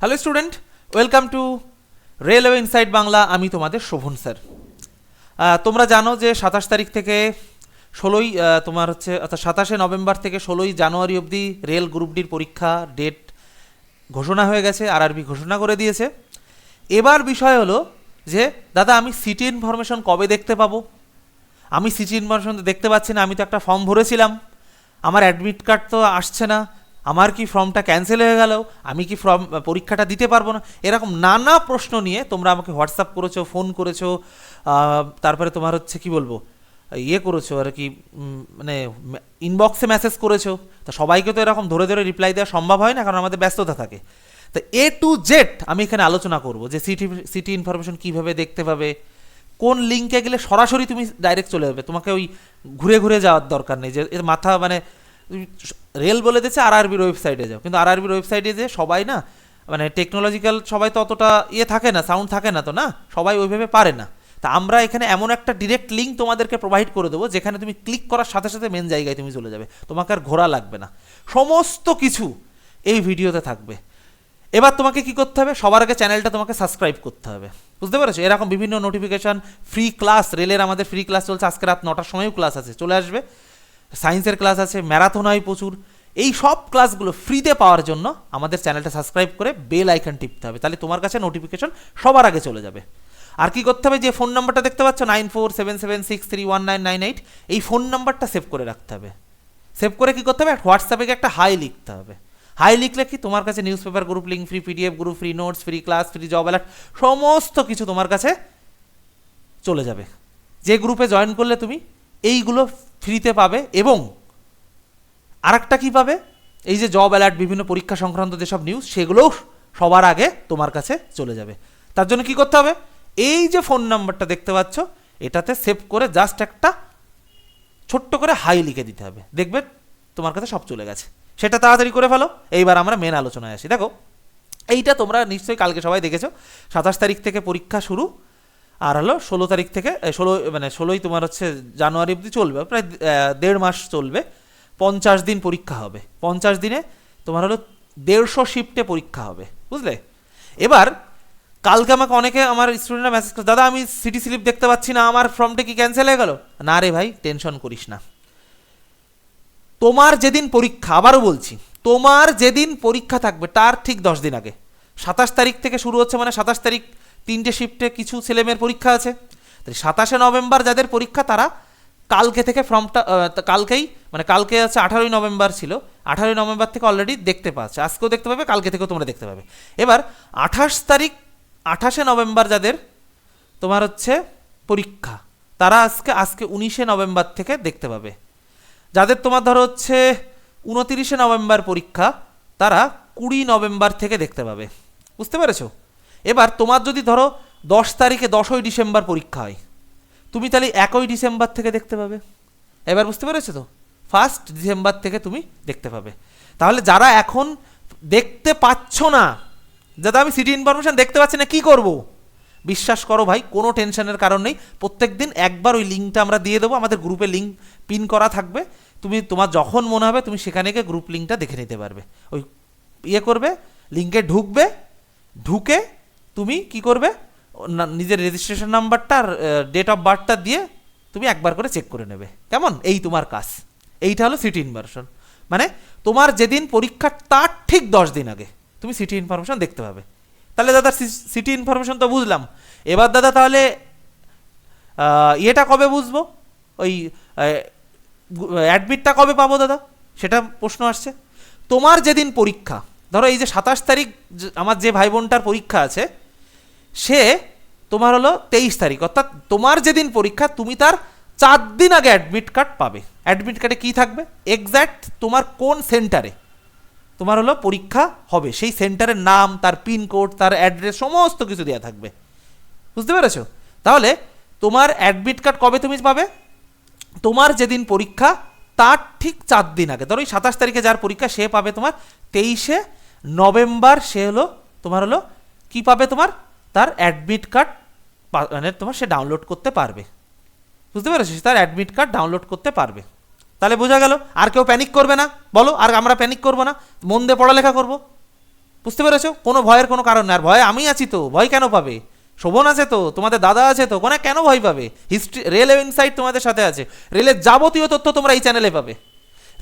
Hello student welcome to railway inside Bangla আমি তোমাদের Sovan sir. তোমরা জানো যে সাতাশ তারিখ থেকে ষোলোই তোমার হচ্ছে, অর্থাৎ সাতাশে নভেম্বর থেকে ষোলোই জানুয়ারি অবধি রেল গ্রুপ ডির পরীক্ষা ডেট ঘোষণা হয়ে গেছে, আরআরবি ঘোষণা করে দিয়েছে। এবার বিষয় হলো যে, দাদা, আমি সিটি ইনফরমেশন কবে দেখতে পাবো? আমি সিটি ইনফরমেশন দেখতে পাচ্ছি না, আমি তো একটা ফর্ম ভরেছিলাম। আমার অ্যাডমিট কার্ড তো আসছে না। আমার কি ফর্মটা ক্যান্সেল হয়ে গেল? আমি কি ফর্ম, পরীক্ষাটা দিতে পারব না? এরকম নানা প্রশ্ন নিয়ে তোমরা আমাকে হোয়াটসঅ্যাপ করেছ, ফোন করেছ তারপরে তোমার হচ্ছে কি বলব? ইয়ে করেছ আর কি মানে ইনবক্সে মেসেজ করেছ। তা সবাইকে তো এরকম ধরে ধরে রিপ্লাই দেওয়া সম্ভব হয় না, কারণ আমাদের ব্যস্ততা থাকে। তা এ টু জেড আমি এখানে আলোচনা করব, যে সিটি সিটি ইনফরমেশন কীভাবে দেখতে পাবে? কোন লিঙ্কে গেলে সরাসরি তুমি ডাইরেক্ট চলে যাবে? তোমাকে ওই ঘুরে ঘুরে যাওয়ার দরকার নেই, যে এর মাথা মানে রেল বলে দিচ্ছে আর আরবির ওয়েবসাইটে যাও। কিন্তু আর আরবির ওয়েবসাইটে যে সবাই না মানে টেকনোলজিক্যাল সবাই তো অতটা ইয়ে থাকে না সাউন্ড থাকে না তো না? সবাই ওইভাবে পারে না। তা আমরা এখানে এমন একটা ডিরেক্ট লিঙ্ক তোমাদেরকে প্রোভাইড করে দেবো, যেখানে তুমি ক্লিক করার সাথে সাথে মেন জায়গায় তুমি চলে যাবে। তোমাকে আর ঘোরা লাগবে না। সমস্ত কিছু এই ভিডিওতে থাকবে। এবার তোমাকে কি করতে হবে? সবার আগে চ্যানেলটা তোমাকে সাবস্ক্রাইব করতে হবে। বুঝতে পেরেছ? এরকম বিভিন্ন নোটিফিকেশন ফ্রি ক্লাস রেলের আমাদের ফ্রি ক্লাস চলছে। আজকে রাত নটার সময়ও ক্লাস আছে। চলে আসবে। সায়েন্সের ক্লাস আছে, ম্যারাথন হয় প্রচুর। এই সব ক্লাসগুলো ফ্রিতে পাওয়ার জন্য আমাদের চ্যানেলটা সাবস্ক্রাইব করে বেল আইকন টিপতে হবে, তাহলে তোমার কাছে নোটিফিকেশন সবার আগে চলে যাবে। আর কি করতে হবে? যে ফোন নাম্বারটা দেখতে পাচ্ছ nine four seven seven six three one nine nine eight এই ফোন নাম্বারটা সেভ করে রাখতে হবে। সেভ করে কি করতে হবে? হোয়াটসঅ্যাপে একটা হাই লিখতে হবে। হাই লিখলে কি? তোমার কাছে news paper group link free PDF group free notes free class free job alert সমস্ত কিছু তোমার কাছে চলে যাবে। যে গ্রুপে জয়েন করলে তুমি এইগুলো ফ্রিতে পাবে এবং আরেকটা কী পাবে? এই যে জব অ্যালার্ট বিভিন্ন পরীক্ষা সংক্রান্ত যেসব নিউজ সেগুলোও সবার আগে তোমার কাছে চলে যাবে। তার জন্য কি করতে হবে? এই যে ফোন নাম্বারটা দেখতে পাচ্ছ, এটাতে সেভ করে জাস্ট একটা ছোট্ট করে হাই লিখে দিতে হবে। দেখবে তোমার কাছে সব চলে গেছে। সেটা তাড়াতাড়ি করে ফেলো। এইবার আমরা মেন আলোচনায় আসি। দেখো, এইটা তোমরা নিশ্চয়ই কালকে সবাই দেখেছ। সাতাশ তারিখ থেকে পরীক্ষা শুরু। আর হলো ষোলো তারিখ থেকে ষোলো মানে ষোলোই তোমার হচ্ছে জানুয়ারি অবধি চলবে, প্রায় দেড় মাস চলবে, পঞ্চাশ দিন পরীক্ষা হবে। পঞ্চাশ দিনে তোমার হলো দেড়শো শিফটে পরীক্ষা হবে, বুঝলে? এবার, কালকে আমাকে অনেকে আমার স্টুডেন্টরা মেসেজ করে, দাদা, আমি সিটি স্লিপ দেখতে পাচ্ছি না, আমার ফর্মটা কি ক্যান্সেল হয়ে গেল? না রে ভাই টেনশন করিস না। তোমার যেদিন পরীক্ষা, আবারও বলছি, তোমার যেদিন পরীক্ষা থাকবে, তার ঠিক দশ দিন আগে। সাতাশ তারিখ থেকে শুরু হচ্ছে মানে সাতাশ তারিখ তিনটে শিফটে কিছু ছেলেমেয়ের পরীক্ষা আছে। তাই সাতাশে নভেম্বর যাদের পরীক্ষা, তারা কালকে থেকে ফর্মটা কালকেই মানে কালকে আছে আঠারোই নভেম্বর ছিল। আঠারোই নভেম্বর থেকে অলরেডি দেখতে পাচ্ছে। আজকেও দেখতে পাবে, কালকে থেকেও তোমরা দেখতে পাবে। এবার আঠাশ তারিখ, আঠাশে নভেম্বর যাদের, তোমার হচ্ছে পরীক্ষা, তারা আজকে আজকে উনিশে নভেম্বর থেকে দেখতে পাবে। যাদের তোমার ধরো হচ্ছে উনতিরিশে নভেম্বর পরীক্ষা, তারা কুড়ি নভেম্বর থেকে দেখতে পাবে। বুঝতে পেরেছ? এবার তোমার যদি ধরো দশ তারিখে দশই ডিসেম্বর পরীক্ষা হয়, তুমি তাহলে একই ডিসেম্বর থেকে দেখতে পাবে। এবার বুঝতে পেরেছ তো? ফার্স্ট ডিসেম্বর থেকে তুমি দেখতে পাবে। তাহলে যারা এখন দেখতে পাচ্ছ না, যাতে আমি সিটি ইনফরমেশন দেখতে পাচ্ছি না, কি করব? বিশ্বাস করো ভাই, কোনো টেনশনের কারণ নেই। প্রত্যেক দিন একবার ওই লিঙ্কটা আমরা দিয়ে দেবো, আমাদের গ্রুপে লিঙ্ক পিন করা থাকবে। তুমি, তোমার যখন মনে হবে, তুমি সেখানে গিয়ে গ্রুপ লিঙ্কটা দেখে নিতে পারবে। ওই ইয়ে করবে লিঙ্কে ঢুকবে, ঢুকে তুমি কি করবে? নিজের রেজিস্ট্রেশন নাম্বারটা আর ডেট অফ বার্থটা দিয়ে তুমি একবার করে চেক করে নেবে। কেমন? এই তোমার কাজ। এইটা হলো সিটি ইনফরমেশন মানে তোমার যেদিন পরীক্ষা তার ঠিক দশ দিন আগে তুমি সিটি ইনফরমেশন দেখতে পাবে। তাহলে দাদা সিটি ইনফরমেশন তো বুঝলাম। এবার দাদা তাহলে ইয়েটা কবে বুঝব? ওই অ্যাডমিটটা কবে পাবো দাদা? সেটা প্রশ্ন আসছে। তোমার যেদিন পরীক্ষা, ধরো এই যে সাতাশ তারিখ আমার যে ভাই বোনটার পরীক্ষা আছে সে তোমার হলো তেইশ তারিখ, অর্থাৎ তোমার যেদিন পরীক্ষা, তুমি তার চার দিন আগে অ্যাডমিট কার্ড পাবে। অ্যাডমিট কার্ডে কী থাকবে? এক্স্যাক্ট তোমার কোন সেন্টারে তোমার হলো পরীক্ষা হবে। সেই সেন্টারের নাম, তার পিনকোড তার অ্যাড্রেস সমস্ত কিছু দেওয়া থাকবে। বুঝতে পেরেছ? তাহলে তোমার অ্যাডমিট কার্ড কবে তুমি পাবে? তোমার যেদিন পরীক্ষা, তার ঠিক চার দিন আগে। ধরো ওই সাতাশ তারিখে যার পরীক্ষা, সে পাবে তোমার তেইশে নভেম্বর, সে হলো তোমার হলো কি পাবে তোমার? তার অ্যাডমিট কার্ড মানে তোমার সে ডাউনলোড করতে পারবে। বুঝতে পেরেছ? তার অ্যাডমিট কার্ড ডাউনলোড করতে পারবে। তাহলে বোঝা গেল, আর কেউ প্যানিক করবে না। বলো, আর আমরা প্যানিক করব না। মন দিয়ে পড়ালেখা করব। বুঝতে পেরেছ? কোনো ভয়ের কোনো কারণ নেই। আর ভয় আমি আছি তো, ভয় কেন পাবে? শোভন আছে তো, তোমাদের দাদা আছে তো, কোনো কেন ভয় পাবে? হিস্ট্রি রেল ইনসাইট তোমাদের সাথে আছে। রেলের যাবতীয় তথ্য তোমরা এই চ্যানেলে পাবে।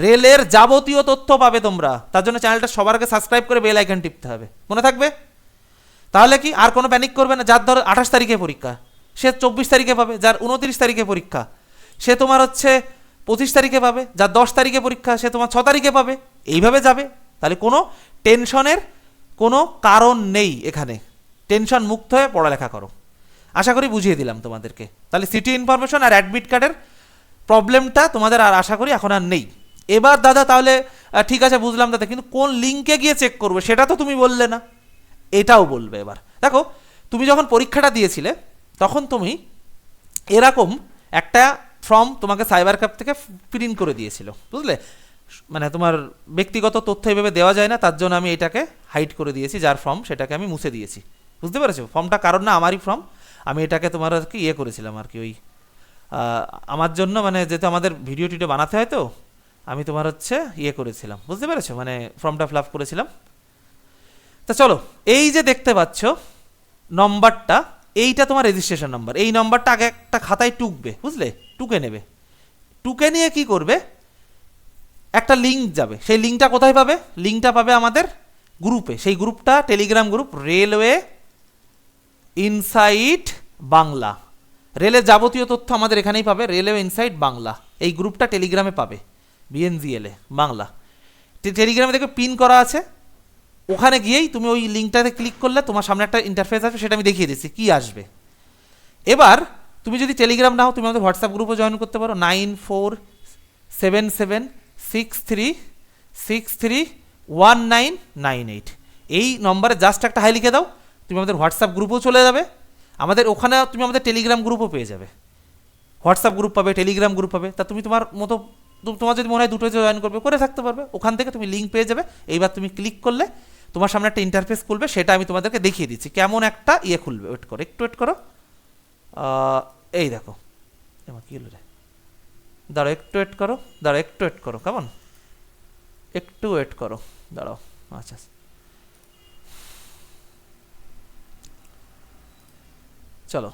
রেলের যাবতীয় তথ্য পাবে তোমরা। তার জন্য চ্যানেলটা সবার আগে সাবস্ক্রাইব করে বেল আইকন টিপতে হবে। মনে থাকবে? তাহলে কি আর কোনো প্যানিক করবে না? যার ধর আঠাশ তারিখে পরীক্ষা, সে চব্বিশ তারিখে পাবে, যার উনত্রিশ তারিখে পরীক্ষা, সে তোমার হচ্ছে পঁচিশ তারিখে পাবে, যার দশ তারিখে পরীক্ষা, সে তোমার ছ তারিখে পাবে। এইভাবে যাবে। তাহলে কোনো টেনশনের কোনো কারণ নেই এখানে। টেনশন মুক্ত হয়ে পড়ালেখা করো। আশা করি বুঝিয়ে দিলাম তোমাদেরকে। তাহলে সিটি ইনফরমেশন আর অ্যাডমিট কার্ডের প্রবলেমটা তোমাদের আর আশা করি এখন আর নেই। এবার দাদা তাহলে ঠিক আছে, বুঝলাম দাদা, কিন্তু কোন লিঙ্কে গিয়ে চেক করবে সেটা তো তুমি বললে না। এটাও বলবে এবার। দেখো, তুমি যখন পরীক্ষাটা দিয়েছিলে, তখন তুমি এরকম একটা ফর্ম তোমাকে সাইবার ক্যাপ থেকে প্রিন্ট করে দিয়েছিল, বুঝলে? মানে তোমার ব্যক্তিগত তথ্য এভাবে দেওয়া যায় না, তার জন্য আমি এটাকে হাইড করে দিয়েছি, যার ফর্ম সেটাকে আমি মুছে দিয়েছি। বুঝতে পেরেছ? ফর্মটা কারণ না, আমারই ফর্ম আমি এটাকে তোমার আর কি ইয়ে করেছিলাম আর কি, ওই আমার জন্য মানে যেহেতু আমাদের ভিডিও টিডিও বানাতে হয় তো, আমি তোমার হচ্ছে ইয়ে করেছিলাম। বুঝতে পেরেছ? মানে ফর্মটা ফিল করেছিলাম। তা চলো, এই যে দেখতে পাচ্ছ, নম্বরটা, এইটা তোমার রেজিস্ট্রেশন নাম্বার এই নম্বরটা আগে একটা খাতায় টুকবে, বুঝলে? টুকে নেবে। টুকে নিয়ে কি করবে? একটা লিঙ্ক যাবে। সেই লিঙ্কটা কোথায় পাবে? লিঙ্কটা পাবে আমাদের গ্রুপে সেই গ্রুপটা Telegram group railway insight Bangla রেলের যাবতীয় তথ্য আমাদের এখানেই পাবে। রেলওয়ে ইনসাইট বাংলা এই গ্রুপটা টেলিগ্রামে পাবে। বিএনজিএলে বাংলা টেলিগ্রামে দেখবে পিন করা আছে। ওখানে গিয়েই তুমি ওই লিঙ্কটাতে ক্লিক করলে তোমার সামনে একটা ইন্টারফেস আসবে, সেটা আমি দেখিয়ে দিচ্ছি, কী আসবে। এবার তুমি যদি টেলিগ্রাম নাও, তুমি আমাদের হোয়াটসঅ্যাপ গ্রুপে জয়েন করতে পারো nine four seven seven six three six three one nine nine eight এই নম্বরে জাস্ট একটা হাই লিখে দাও, তুমি আমাদের হোয়াটসঅ্যাপ গ্রুপেও চলে যাবে, আমাদের ওখানে তুমি আমাদের টেলিগ্রাম গ্রুপও পেয়ে যাবে। হোয়াটসঅ্যাপ গ্রুপ পাবে টেলিগ্রাম গ্রুপ পাবে, তা তুমি তোমার মতো, তোমার যদি মনে হয় দুটো জয়েন করবে, করে থাকতে পারবে, ওখান থেকে তুমি লিঙ্ক পেয়ে যাবে। এইবার তুমি ক্লিক করলে তোমার সামনে একটা ইন্টারফেস খুলবে, সেটা আমি তোমাদেরকে দেখিয়ে দিচ্ছি। কেমন একটা ইয়ে খুলবে? ওয়েট করো, একটু ওয়েট করো। এই দেখো। কী হলো রে? দাঁড়াও, একটু ওয়েট করো, দাঁড়াও, একটু ওয়েট করো, কেমন? একটু ওয়েট করো, দাঁড়াও আচ্ছা চলো,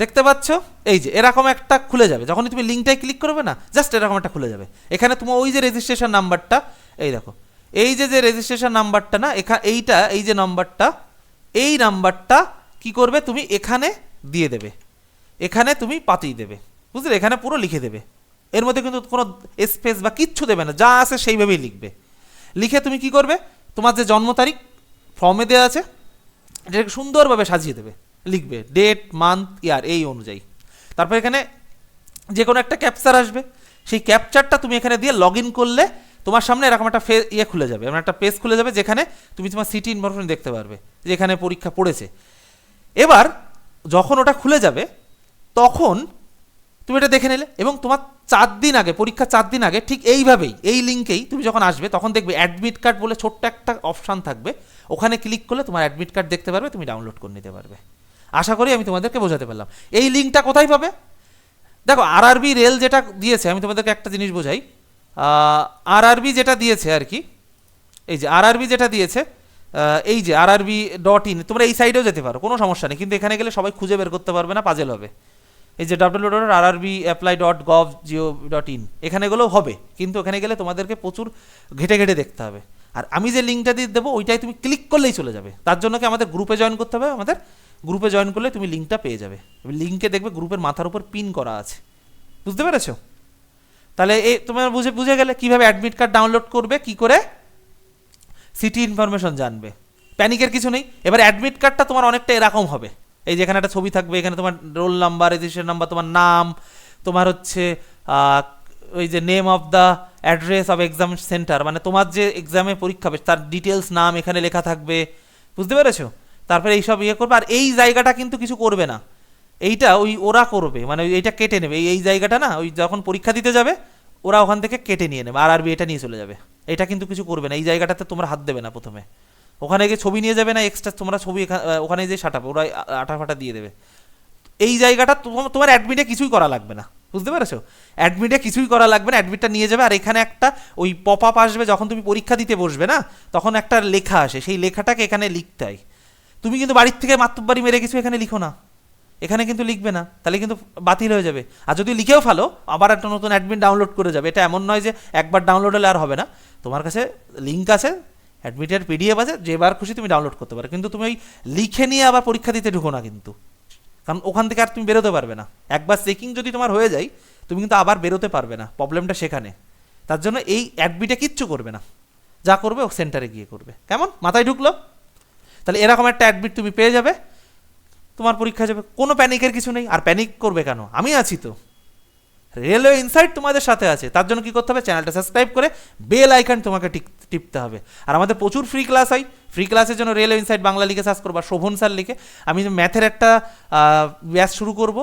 দেখতে পাচ্ছ? এই যে, এরকম একটা খুলে যাবে। যখনই তুমি লিঙ্কটায় ক্লিক করবে না জাস্ট এরকম একটা খুলে যাবে। এখানে তোমার ওই যে রেজিস্ট্রেশন নাম্বারটা এই দেখো। এই যে যে রেজিস্ট্রেশন নাম্বারটা না, এখা, এইটা, এই যে নাম্বারটা এই নাম্বারটা কি করবে? তুমি এখানে দিয়ে দেবে। এখানে তুমি পাতিয়ে দেবে। বুঝলে? এখানে পুরো লিখে দেবে। এর মধ্যে কিন্তু কোনো স্পেস বা কিচ্ছু দেবে না। যা আছে সেইভাবেই লিখবে। লিখে তুমি কি করবে? তোমার যে জন্ম তারিখ ফর্মে দেওয়া আছে, এটাকে সুন্দরভাবে সাজিয়ে দেবে। লিখবে ডেট মান্থ ইয়ার এই অনুযায়ী। তারপর এখানে যে কোনো একটা ক্যাপচার আসবে। সেই ক্যাপচারটা তুমি এখানে দিয়ে লগ করলে তোমার সামনে এরকম একটা ফে ইয়ে খুলে যাবে এমন একটা পেজ খুলে যাবে যেখানে তুমি তোমার সিটি ইনফরমেশন দেখতে পারবে যে এখানে পরীক্ষা পড়েছে। এবার যখন ওটা খুলে যাবে, তখন তুমি এটা দেখে নিলে এবং তোমার চার দিন আগে পরীক্ষা চার দিন আগে ঠিক এইভাবেই, এই লিঙ্কেই তুমি যখন আসবে, তখন দেখবে অ্যাডমিট কার্ড বলে ছোট্ট একটা অপশান থাকবে। ওখানে ক্লিক করলে তোমার অ্যাডমিট কার্ড দেখতে পারবে, তুমি ডাউনলোড করে নিতে পারবে। আশা করি আমি তোমাদেরকে বোঝাতে পারলাম। এই লিঙ্কটা কোথায় পাবে? দেখো আরআরবি রেল যেটা দিয়েছে, আমি তোমাদেরকে একটা জিনিস বোঝাই। আরআরবি যেটা দিয়েছে আর কি, এই যে আরআরবি যেটা দিয়েছে এই যে আরআরবি ডট ইন তোমরা এই সাইডেও যেতে পারো, কোনো সমস্যা নেই, কিন্তু এখানে গেলে সবাই খুঁজে বের করতে পারবে না পাজেল হবে। এই যে W dot R RB apply dot gov geo dot in এখানে গেলেও হবে, কিন্তু ওখানে গেলে তোমাদেরকে প্রচুর ঘেটে ঘেটে দেখতে হবে। আর আমি যে লিঙ্কটা দিয়ে দেবো, ওইটাই তুমি ক্লিক করলেই চলে যাবে। তার জন্য কি আমাদের গ্রুপে জয়েন করতে হবে? আমাদের গ্রুপে জয়েন করলে তুমি লিঙ্কটা পেয়ে যাবে। লিঙ্কে দেখবে গ্রুপের মাথার উপর পিন করা আছে। বুঝতে পেরেছ? তাহলে এই তোমার বুঝে বুঝে গেলে কীভাবে অ্যাডমিট কার্ড ডাউনলোড করবে, কি করে? সিটি ইনফরমেশন জানবে। প্যানিকের কিছু নেই। এবার অ্যাডমিট কার্ডটা তোমার অনেকটা এরকম হবে। এই যেখানে একটা ছবি থাকবে, এখানে তোমার রোল নাম্বার রেজিস্ট্রেশন নাম্বার তোমার নাম, তোমার হচ্ছে ওই যে name of the address of exam centre মানে তোমার যে এক্সামে পরীক্ষা হবে, তার ডিটেলস নাম এখানে লেখা থাকবে। বুঝতে পেরেছ? তারপরে এইসব ইয়ে করবে। আর এই জায়গাটা কিন্তু কিছু করবে না। এইটা ওই ওরা করবে মানে এইটা কেটে নেবে। এই জায়গাটা না, ওই যখন পরীক্ষা দিতে যাবে, ওরা ওখান থেকে কেটে নিয়ে নেবে। আর আরবি এটা নিয়ে চলে যাবে। এটা কিন্তু কিছু করবে না। এই জায়গাটাতে তোমরা হাত দেবে না প্রথমে। ওখানে গিয়ে ছবি নিয়ে যাবে না এক্সট্রা তোমরা ছবি ওখানে যে সাটাবে, ওরা আটা ফাটা দিয়ে দেবে। এই জায়গাটা তোমার অ্যাডমিটে কিছুই করা লাগবে না। বুঝতে পেরেছ? অ্যাডমিটে কিছুই করা লাগবে না অ্যাডমিটটা নিয়ে যাবে। আর এখানে একটা ওই পপ আপ আসবে, যখন তুমি পরীক্ষা দিতে বসবে না, তখন একটা লেখা আসে। সেই লেখাটাকে এখানে লিখতে হয়। তুমি কিন্তু বাড়ির থেকে মাতুব্বাড়ি মেরে কিছু এখানে লিখো না। এখানে কিন্তু লিখবে না, তাহলে কিন্তু বাতিল হয়ে যাবে। আর যদি লিখেও ফেলো, আবার একটা নতুন অ্যাডমিট ডাউনলোড করে যাবে। এটা এমন নয় যে একবার ডাউনলোড হলে আর হবে না। তোমার কাছে লিঙ্ক আছে অ্যাডমিটের পিডিএফ আছে যেবার খুশি তুমি ডাউনলোড করতে পারো। কিন্তু তুমি ওই লিখে নিয়ে আবার পরীক্ষা দিতে ঢুকো না কিন্তু। কারণ ওখান থেকে আর তুমি বেরোতে পারবে না। একবার চেকিং যদি তোমার হয়ে যায়, তুমি কিন্তু আবার বেরোতে পারবে না প্রবলেমটা সেখানে। তার জন্য এই অ্যাডমিটে কিচ্ছু করবে না। যা করবে ও সেন্টারে গিয়ে করবে। কেমন? মাথায় ঢুকলো? তাহলে এরকম একটা অ্যাডমিট তুমি পেয়ে যাবে। তোমার পরীক্ষা যাবে। কোনো প্যানিকের কিছু নেই। আর প্যানিক করবে কেন? আমি আছি তো। রেলওয়ে ইনসাইট তোমাদের সাথে আছে। তার জন্য কি করতে হবে? চ্যানেলটা সাবস্ক্রাইব করে বেল আইকন তোমাকে টিপতে হবে। আর আমাদের প্রচুর ফ্রি ক্লাস হয়। ফ্রি ক্লাসের জন্য রেলওয়ে ইনসাইট বাংলা লিখে সার্চ করবা, শোভন স্যার লিখে। আমি ম্যাথের একটা ব্যাস শুরু করব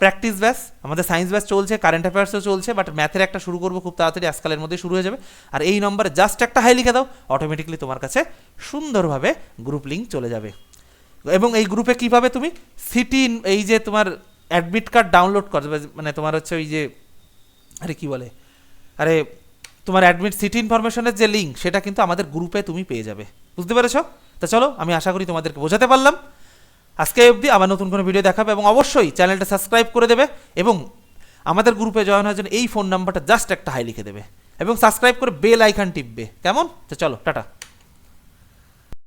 প্র্যাকটিস ব্যাস। আমাদের সায়েন্স ব্যাচ চলছে কারেন্ট অ্যাফেয়ার্সও চলছে বাট ম্যাথের একটা শুরু করব খুব তাড়াতাড়ি। আজকালের মধ্যে শুরু হয়ে যাবে। আর এই নম্বরে জাস্ট একটা হাই লিখে দাও অটোমেটিকলি তোমার কাছে সুন্দরভাবে গ্রুপ লিঙ্ক চলে যাবে। এবং এই গ্রুপে কীভাবে তুমি সিটি এই যে তোমার অ্যাডমিট কার্ড ডাউনলোড করবে মানে তোমার হচ্ছে ওই যে, আরে কি বলে? আরে তোমার অ্যাডমিট সিটি ইনফরমেশনের যে লিঙ্ক সেটা কিন্তু আমাদের গ্রুপে তুমি পেয়ে যাবে। বুঝতে পেরেছ? তা চলো, আমি আশা করি তোমাদেরকে বোঝাতে পারলাম। আজকে অবধি আবার নতুন কোনো ভিডিও দেখাবে এবং অবশ্যই চ্যানেলটা সাবস্ক্রাইব করে দেবে এবং আমাদের গ্রুপে জয়েন হওয়ার জন্য এই ফোন নাম্বারটা জাস্ট একটা হাই লিখে দেবে এবং সাবস্ক্রাইব করে বেল আইকন টিপবে। কেমন? তো চলো, টাটা।